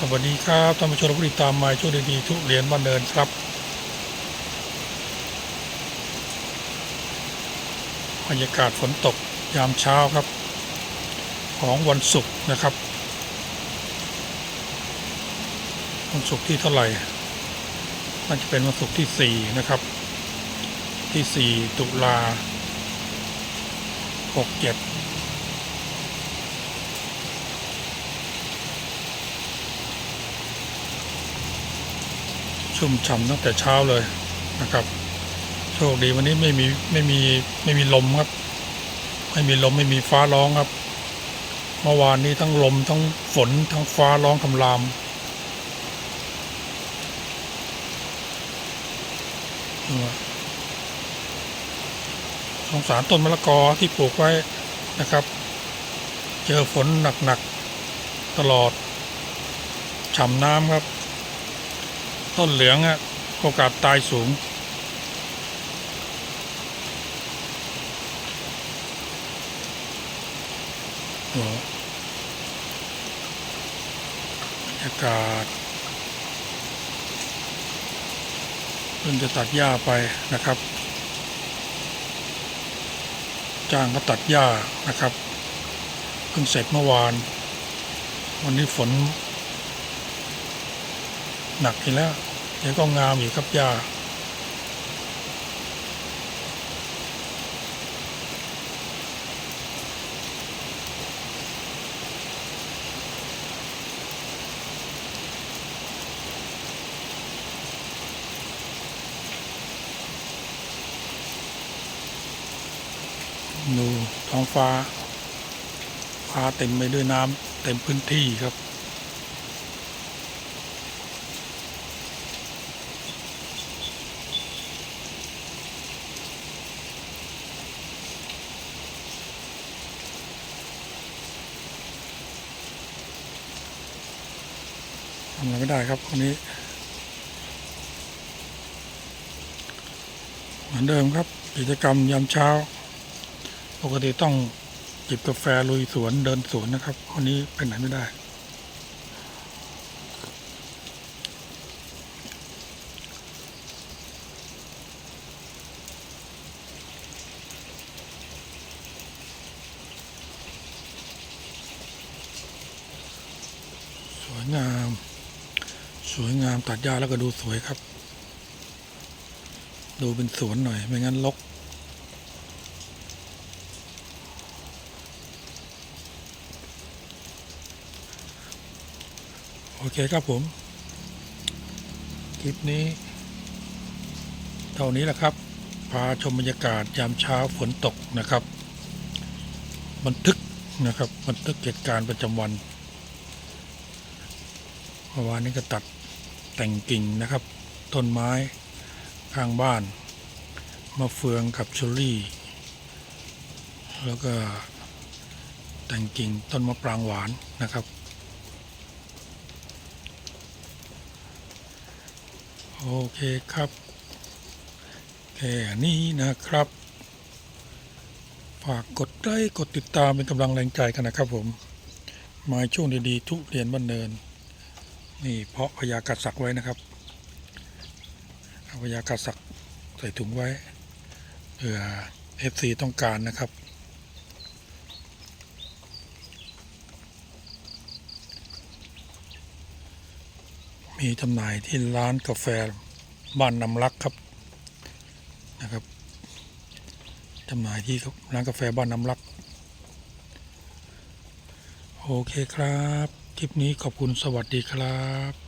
สวัสดีครับท่านผู้ชมผู้ติดตามมาช่วงดีๆทุเรียนบ้านเดินครับ บรรยากาศฝนตกยามเช้าครับ ของวันศุกร์นะครับ วันศุกร์ที่เท่าไหร่น่าจะเป็นวันศุกร์ที่สี่นะครับ ที่สี่ตุลาหกเจ็ด ชุ่มฉ่ำตั้งแต่เช้าเลยนะครับ โชคดีวันนี้ไม่มีไม่มีไม่มีลมครับ ไม่มีลมไม่มีฟ้าร้องครับ เมื่อวานนี้ทั้งลมทั้งฝนทั้งฟ้าร้องคำรามสงสารต้นมะละกอที่ปลูกไว้นะครับ เจอฝนหนักๆตลอดฉ่ำน้ำครับ ต้นเหลืองอะโอกาสตายสูงโอ้บรรยากาศเพิ่งจะตัดหญ้าไปนะครับ จ้างก็ตัดหญ้านะครับ เพิ่งเสร็จเมื่อวาน วันนี้ฝน หนักอีกแล้ว เดี๋ยวก็งามอีกครับหญ้าดูท้องฟ้าฟ้าเต็มไปด้วยน้ำเต็มพื้นที่ครับ ทำอะไรไม่ได้ครับคนนี้ เหมือนเดิมครับ กิจกรรมยามเช้า ปกติต้องจิบกาแฟลุยสวนเดินสวนนะครับคนนี้ไปไหนไม่ได้สวยงาม สวยงามตัดหญ้าแล้วก็ดูสวยครับ ดูเป็นสวนหน่อย ไม่งั้นรกโอเคครับผม คลิปนี้ เท่านี้แหละครับ พาชมบรรยากาศยามเช้าฝนตกนะครับ บันทึกนะครับ บันทึกเหตุการณ์ประจำวันเมื่อวานนี้ก็ตัด แต่งกิ่งนะครับ ต้นไม้ข้างบ้านมะเฟืองกับเชอรี่ แล้วก็แต่งกิ่งต้นมะปรางหวานนะครับ โอเคครับแค่นี้นะครับ ฝากกดไลค์กดติดตามเป็นกำลังแรงใจกันนะครับผม มาช่วงดีๆ ทุเรียนบ้านเนิน นี่เพาะพญากระสักไว้นะครับเอาพญากระสักใส่ถุงไว้เผื่อ FC ต้องการนะครับ มีจำหน่ายที่ร้านกาแฟบ้านนำรักครับนะครับจำหน่ายที่ร้านกาแฟบ้านนำรัก โอเคครับ คลิปนี้ขอบคุณสวัสดีครับ